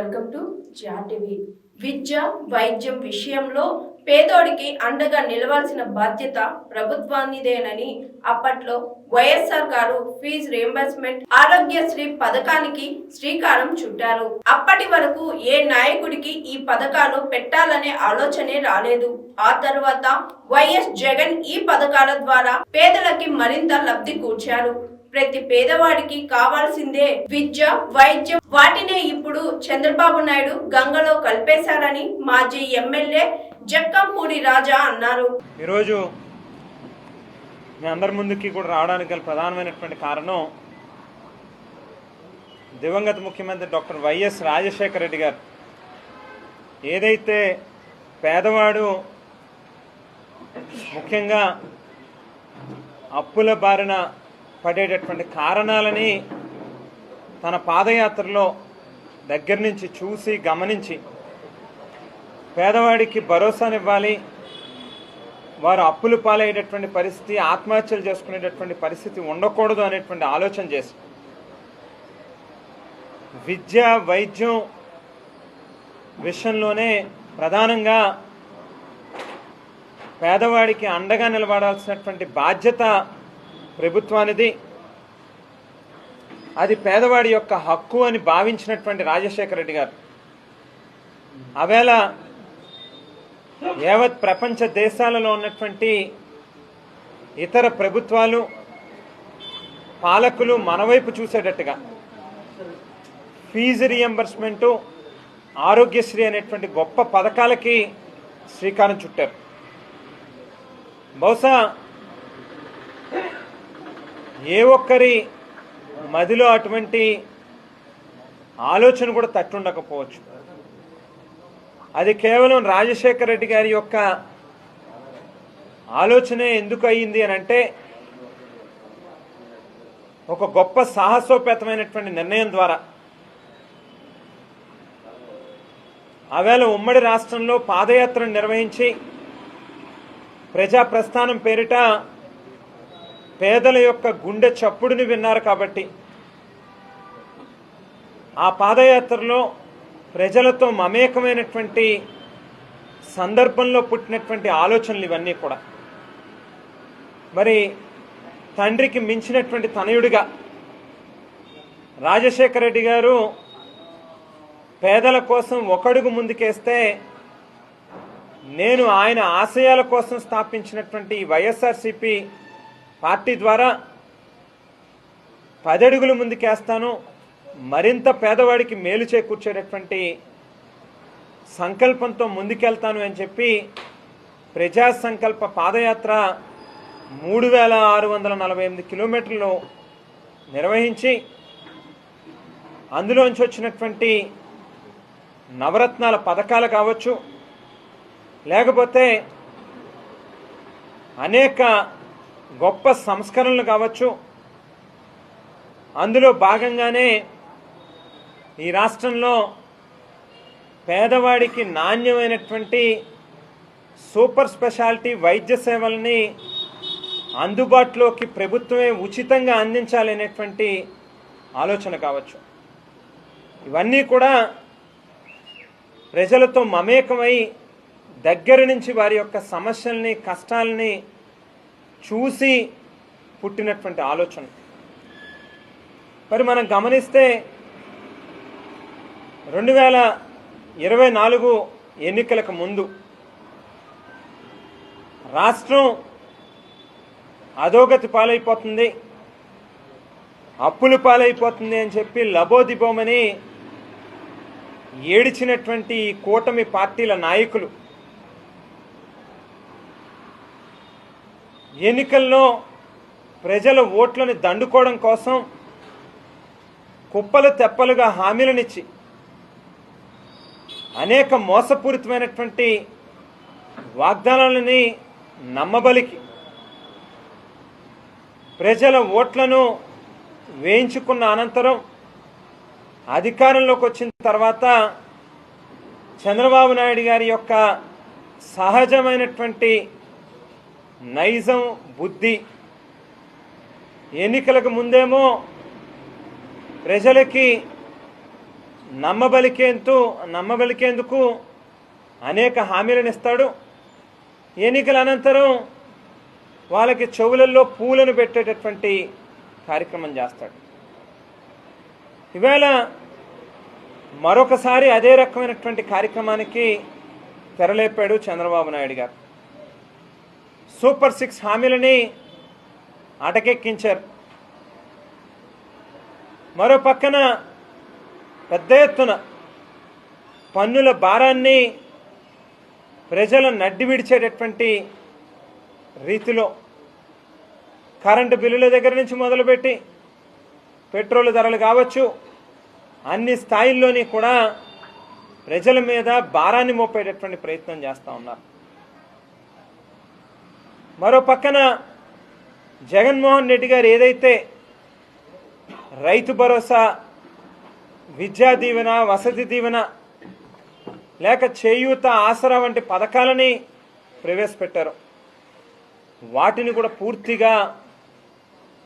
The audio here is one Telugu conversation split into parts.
వెల్కమ్ టు జాటివి విద్య వైద్యం విషయంలో పేదోడికి అండగా నిలవాల్సిన బాధ్యత ప్రభుత్వానిదేనని అప్పట్లో వైఎస్ఆర్ గారు ఫీజు రియంబర్స్మెంట్ ఆరోగ్యశ్రీ పథకానికి శ్రీకారం చుట్టారు. అప్పటి వరకు ఏ నాయకుడికి ఈ పథకాలు పెట్టాలనే ఆలోచనే రాలేదు. ఆ తర్వాత వైఎస్ జగన్ ఈ పథకాల ద్వారా పేదలకి మరింత లబ్ధి కూర్చారు. ప్రతి పేదవాడికి కావాల్సిందే విద్య వైద్యం. వాటినే ఇప్పుడు చంద్రబాబు నాయుడు గంగలో కలిపేశారని మాజీ ఎమ్మెల్యే జక్కంపూడి రాజా అన్నారు. ఈరోజు మీ అందరి ముందుకి కూడా రావడానికి గల ప్రధానమైనటువంటి కారణం దివంగత ముఖ్యమంత్రి డాక్టర్ వైఎస్ రాజశేఖర రెడ్డి గారు. ఏదైతే పేదవాడు ముఖ్యంగా అప్పుల బారిన పడేటటువంటి కారణాలని తన పాదయాత్రలో దగ్గర నుంచి చూసి గమనించి పేదవాడికి భరోసానివ్వాలి వారు అప్పులు పాలయ్యేటటువంటి పరిస్థితి ఆత్మహత్యలు చేసుకునేటటువంటి పరిస్థితి ఉండకూడదు అనేటువంటి ఆలోచన చేసి విద్య వైద్యం విషయంలోనే ప్రధానంగా పేదవాడికి అండగా నిలబడాల్సినటువంటి బాధ్యత ప్రభుత్వానిది అది పేదవాడి యొక్క హక్కు అని భావించినటువంటి రాజశేఖర రెడ్డి గారు. అవేళ యావత్ ప్రపంచ దేశాలలో ఉన్నటువంటి ఇతర ప్రభుత్వాలు పాలకులు మనవైపు చూసేటట్టుగా ఫీజు రియంబర్స్మెంటు ఆరోగ్యశ్రీ అనేటువంటి గొప్ప పథకాలకి శ్రీకారం చుట్టారు. బహుశా ఏ ఒక్కరి మదిలో అటువంటి ఆలోచన కూడా తట్టుండకపోవచ్చు. అది కేవలం రాజశేఖర రెడ్డి గారి యొక్క ఆలోచనే ఎందుకు అయ్యింది అని అంటే ఒక గొప్ప సాహసోపేతమైనటువంటి నిర్ణయం ద్వారా. ఆవేళ ఉమ్మడి రాష్ట్రంలో పాదయాత్రను నిర్వహించి ప్రజా ప్రస్థానం పేరిట పేదల యొక్క గుండె చప్పుడుని విన్నారు కాబట్టి ఆ పాదయాత్రలో ప్రజలతో మమేకమైనటువంటి సందర్భంలో పుట్టినటువంటి ఆలోచనలు ఇవన్నీ కూడా. మరి తండ్రికి మించినటువంటి తనయుడిగా రాజశేఖర రెడ్డి గారు పేదల కోసం ఒకడుగు ముందుకేస్తే నేను ఆయన ఆశయాల కోసం స్థాపించినటువంటి వైఎస్ఆర్సిపి పార్టీ ద్వారా పదడుగులు ముందుకేస్తాను. మరింత పేదవాడికి మేలు చేకూర్చేటటువంటి సంకల్పంతో ముందుకెళ్తాను అని చెప్పి ప్రజా సంకల్ప పాదయాత్ర మూడు వేల ఆరు వందల నలభై ఎనిమిది కిలోమీటర్లు నిర్వహించి అందులోంచి వచ్చినటువంటి నవరత్నాల పథకాలు కావచ్చు లేకపోతే అనేక గొప్ప సంస్కరణలు కావచ్చు. అందులో భాగంగానే ఈ రాష్ట్రంలో పేదవాడికి నాణ్యమైనటువంటి సూపర్ స్పెషాలిటీ వైద్య సేవల్ని అందుబాటులోకి ప్రభుత్వమే ఉచితంగా అందించాలనేటువంటి ఆలోచన కావచ్చు. ఇవన్నీ కూడా ప్రజలతో మమేకమై దగ్గర నుంచి వారి యొక్క సమస్యల్ని కష్టాలని చూసి పుట్టినటువంటి ఆలోచన. మరి మనం గమనిస్తే రెండు వేల ఇరవై నాలుగు ఎన్నికలకు ముందు రాష్ట్రం అధోగతి పాలైపోతుంది అప్పులు పాలైపోతుంది అని చెప్పి లబోదిబోమని ఏడిచినటువంటి ఈ కూటమి పార్టీల నాయకులు ఎన్నికల్లో ప్రజల ఓట్లను దండుకోవడం కోసం కుప్పలు తెప్పలుగా హామీలనిచ్చి అనేక మోసపూరితమైనటువంటి వాగ్దానాలని నమ్మబలికి ప్రజల ఓట్లను వేయించుకున్న అనంతరం అధికారంలోకి వచ్చిన తర్వాత చంద్రబాబు నాయుడు గారి యొక్క సహజమైనటువంటి నైజం బుద్ధి. ఎన్నికలకు ముందేమో ప్రజలకి నమ్మబలికేందు నమ్మబలికేందుకు అనేక హామీలను ఇస్తాడు ఎన్నికల అనంతరం వాళ్ళకి చెవులలో పూలను పెట్టేటటువంటి కార్యక్రమం చేస్తాడు. ఇవాళ మరొకసారి అదే రకమైనటువంటి కార్యక్రమానికి తెరలేపాడు చంద్రబాబు నాయుడు గారు. సూపర్ సిక్స్ హామీలని అటకెక్కించారు. మరో పక్కన పెద్ద ఎత్తున పన్నుల భారాన్ని ప్రజల నడ్డి విడిచేటటువంటి రీతిలో కరెంటు బిల్లుల దగ్గర నుంచి మొదలుపెట్టి పెట్రోల్ ధరలు కావచ్చు అన్ని స్థాయిల్లోని కూడా ప్రజల మీద భారాన్ని మోపేటటువంటి ప్రయత్నం చేస్తూ ఉన్నారు. మరో పక్కన జగన్మోహన్ రెడ్డి గారు ఏదైతే రైతు భరోసా విద్యా దీవెన వసతి దీవెన లేక చేయూత ఆసరా వంటి పథకాలని ప్రవేశపెట్టారు. వాటిని కూడా పూర్తిగా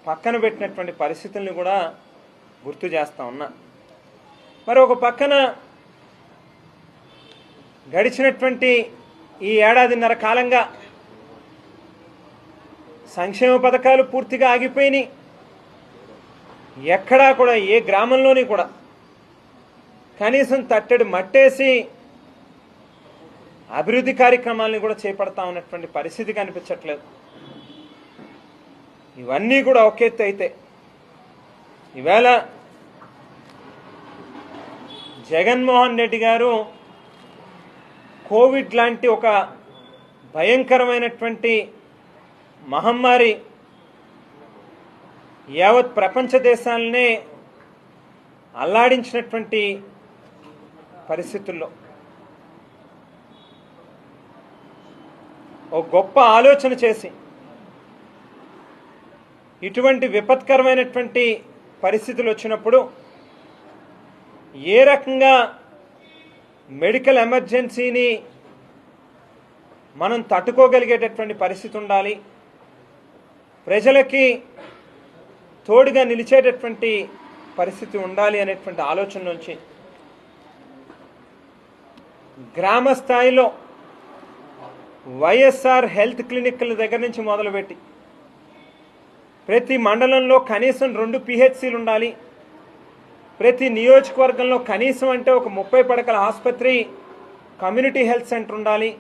పక్కన పెట్టినటువంటి పరిస్థితుల్ని కూడా గుర్తు చేస్తా ఉన్నా. మరి ఒక పక్కన గడిచినటువంటి ఈ ఏడాదిన్నర కాలంగా సంక్షేమ పథకాలు పూర్తిగా ఆగిపోయినాయి. ఎక్కడా కూడా ఏ గ్రామంలోని కూడా కనీసం తట్టెడు మట్టేసి అభివృద్ధి కార్యక్రమాలను కూడా చేపడతా ఉన్నటువంటి పరిస్థితి కనిపించట్లేదు. ఇవన్నీ కూడా ఒక ఎత్తు అయితే ఈవేళ జగన్మోహన్ రెడ్డి గారు కోవిడ్ లాంటి ఒక భయంకరమైనటువంటి మహమ్మారి యావత్ ప్రపంచ దేశాలనే అల్లాడించినటువంటి పరిస్థితుల్లో ఒక గొప్ప ఆలోచన చేసి ఇటువంటి విపత్కరమైనటువంటి పరిస్థితులు వచ్చినప్పుడు ఏ రకంగా మెడికల్ ఎమర్జెన్సీని మనం తట్టుకోగలిగేటటువంటి పరిస్థితి ఉండాలి? ప్రజలకి తోడుగా నిలిచేటటువంటి పరిస్థితి ఉండాలి అనేటువంటి ఆలోచన నుంచి గ్రామ స్థాయిలో వైఎస్ఆర్ హెల్త్ క్లినిక్ల దగ్గర నుంచి మొదలుపెట్టి ప్రతి మండలంలో కనీసం రెండు పిహెచ్సీలు ఉండాలి. ప్రతి నియోజకవర్గంలో కనీసం అంటే ఒక ముప్పై పడకల ఆసుపత్రి కమ్యూనిటీ హెల్త్ సెంటర్ ఉండాలి.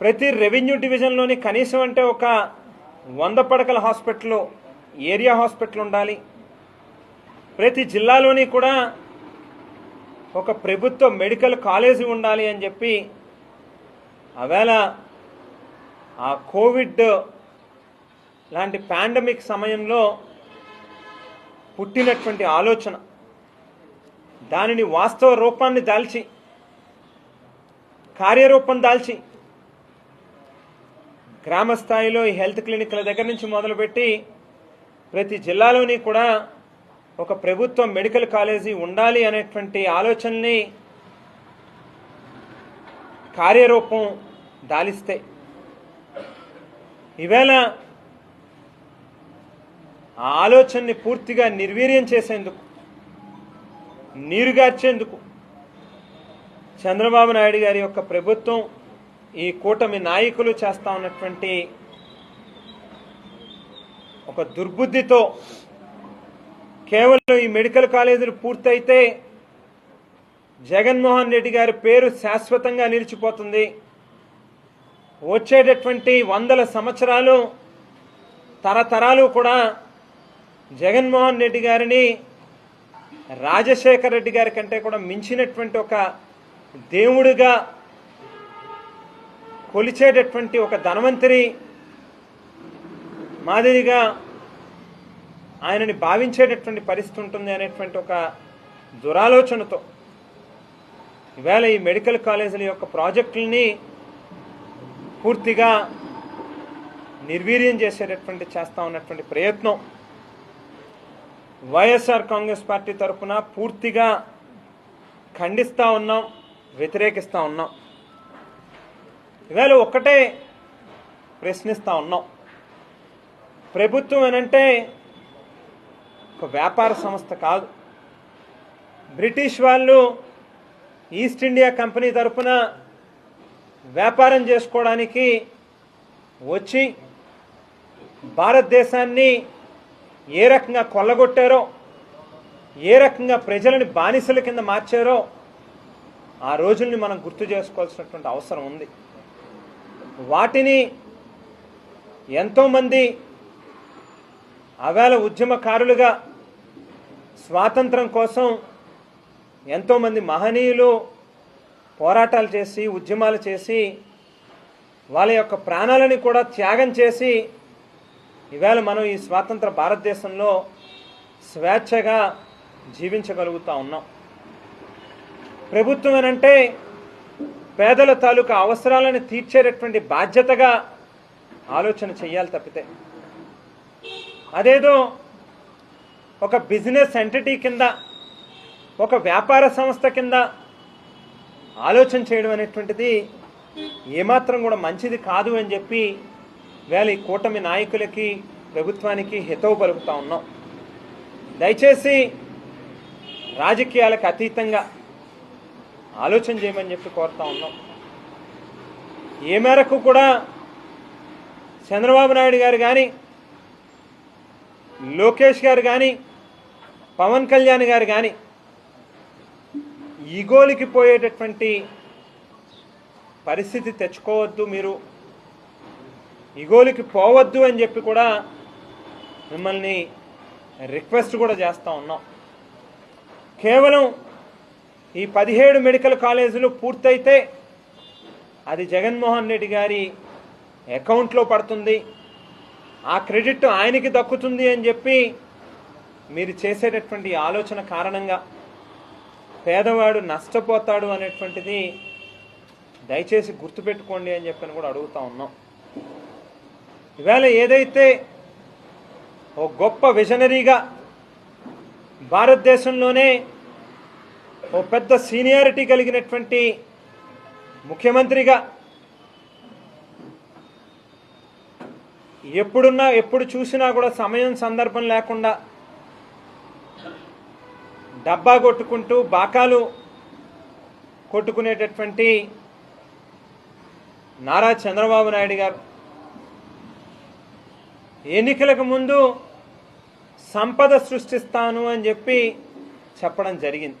ప్రతి రెవెన్యూ డివిజన్లోని కనీసం అంటే ఒక వంద పడకల హాస్పిటల్ ఏరియా హాస్పిటల్ ఉండాలి. ప్రతి జిల్లాలోని కూడా ఒక ప్రభుత్వ మెడికల్ కాలేజీ ఉండాలి అని చెప్పి ఆవేళ ఆ కోవిడ్ లాంటి పాండమిక్ సమయంలో పుట్టినటువంటి ఆలోచన. దానిని వాస్తవ రూపాన్ని దాల్చి కార్యరూపం దాల్చి గ్రామ స్థాయిలో ఈ హెల్త్ క్లినిక్ల దగ్గర నుంచి మొదలుపెట్టి ప్రతి జిల్లాలోని కూడా ఒక ప్రభుత్వ మెడికల్ కాలేజీ ఉండాలి అనేటువంటి ఆలోచనని కార్యరూపం దాలిస్తే. ఈవేళ ఆ ఆలోచనని పూర్తిగా నిర్వీర్యం చేసేందుకు నీరుగార్చేందుకు చంద్రబాబు నాయుడు గారి యొక్క ప్రభుత్వం ఈ కూటమి నాయకులు చేస్తా ఉన్నటువంటి ఒక దుర్బుద్ధితో కేవలం ఈ మెడికల్ కాలేజీలు పూర్తయితే జగన్మోహన్ రెడ్డి గారి పేరు శాశ్వతంగా నిలిచిపోతుంది. వచ్చేటటువంటి వందల సంవత్సరాలు తరతరాలు కూడా జగన్మోహన్ రెడ్డి గారిని రాజశేఖర రెడ్డి గారి కంటే కూడా మించినటువంటి ఒక దేవుడిగా కొలిచేటటువంటి ఒక ధనవంతరి మాదిరిగా ఆయనని భావించేటటువంటి పరిస్థితి ఉంటుంది అనేటువంటి ఒక దురాలోచనతో. ఈవేళ ఈ మెడికల్ కాలేజీల యొక్క ప్రాజెక్టులని పూర్తిగా నిర్వీర్యం చేసేటటువంటి చేస్తా ఉన్నటువంటి ప్రయత్నం వైఎస్ఆర్ కాంగ్రెస్ పార్టీ తరఫున పూర్తిగా ఖండిస్తూ ఉన్నాం వ్యతిరేకిస్తూ ఉన్నాం. ఈవేళ ఒక్కటే ప్రశ్నిస్తూ ఉన్నాం. ప్రభుత్వం అనంటే ఒక వ్యాపార సంస్థ కాదు. బ్రిటిష్ వాళ్ళు ఈస్ట్ ఇండియా కంపెనీ తరపున వ్యాపారం చేసుకోవడానికి వచ్చి భారతదేశాన్ని ఏ రకంగా కొల్లగొట్టారో ఏ రకంగా ప్రజలని బానిసల కింద మార్చారో ఆ రోజుల్ని మనం గుర్తు చేసుకోవాల్సినటువంటి అవసరం ఉంది. వాటిని ఎంతోమంది అవేళ ఉద్యమకారులుగా స్వాతంత్రం కోసం ఎంతోమంది మహనీయులు పోరాటాలు చేసి ఉద్యమాలు చేసి వాళ్ళ యొక్క ప్రాణాలని కూడా త్యాగం చేసి ఈవేళ మనం ఈ స్వాతంత్ర భారతదేశంలో స్వేచ్ఛగా జీవించగలుగుతా ఉన్నాం. ప్రభుత్వం అంటే పేదల తాలూకా అవసరాలను తీర్చేటటువంటి బాధ్యతగా ఆలోచన చేయాలి తప్పితే. అదేదో ఒక బిజినెస్ ఎంటిటీ కింద ఒక వ్యాపార సంస్థ కింద ఆలోచన చేయడం అనేటువంటిది ఏమాత్రం కూడా మంచిది కాదు అని చెప్పి వేళ ఈ కూటమి నాయకులకి ప్రభుత్వానికి హితవు పలుకుతా ఉన్నాం. దయచేసి రాజకీయాలకు అతీతంగా ఆలోచన చేయమని చెప్పి కోరుతా ఉన్నాం. ఏ మేరకు కూడా చంద్రబాబు నాయుడు గారు కానీ లోకేష్ గారు కానీ పవన్ కళ్యాణ్ గారు కానీ ఈగోలికి పోయేటటువంటి పరిస్థితి తెచ్చుకోవద్దు మీరు. ఈగోలికి పోవద్దు అని చెప్పి కూడా మిమ్మల్ని రిక్వెస్ట్ కూడా చేస్తూ ఉన్నాం. కేవలం ఈ పదిహేడు మెడికల్ కాలేజీలు పూర్తయితే అది జగన్మోహన్ రెడ్డి గారి అకౌంట్లో పడుతుంది. ఆ క్రెడిట్ ఆయనకి దక్కుతుంది అని చెప్పి మీరు చేసేటటువంటి ఆలోచన కారణంగా పేదవాడు నష్టపోతాడు అనేటువంటిది దయచేసి గుర్తుపెట్టుకోండి అని చెప్పని కూడా అడుగుతా ఉన్నాం. ఈవేళ ఏదైతే ఓ గొప్ప విజనరీగా భారతదేశంలోనే ఓ పెద్ద సీనియారిటీ కలిగినటువంటి ముఖ్యమంత్రిగా ఎప్పుడున్నా ఎప్పుడు చూసినా కూడా సమయం సందర్భం లేకుండా డబ్బా కొట్టుకుంటూ బాకాలు కొట్టుకునేటటువంటి నారా చంద్రబాబు నాయుడు గారు. ఎన్నికలకు ముందు సంపద సృష్టిస్తాను అని చెప్పి చెప్పడం జరిగింది.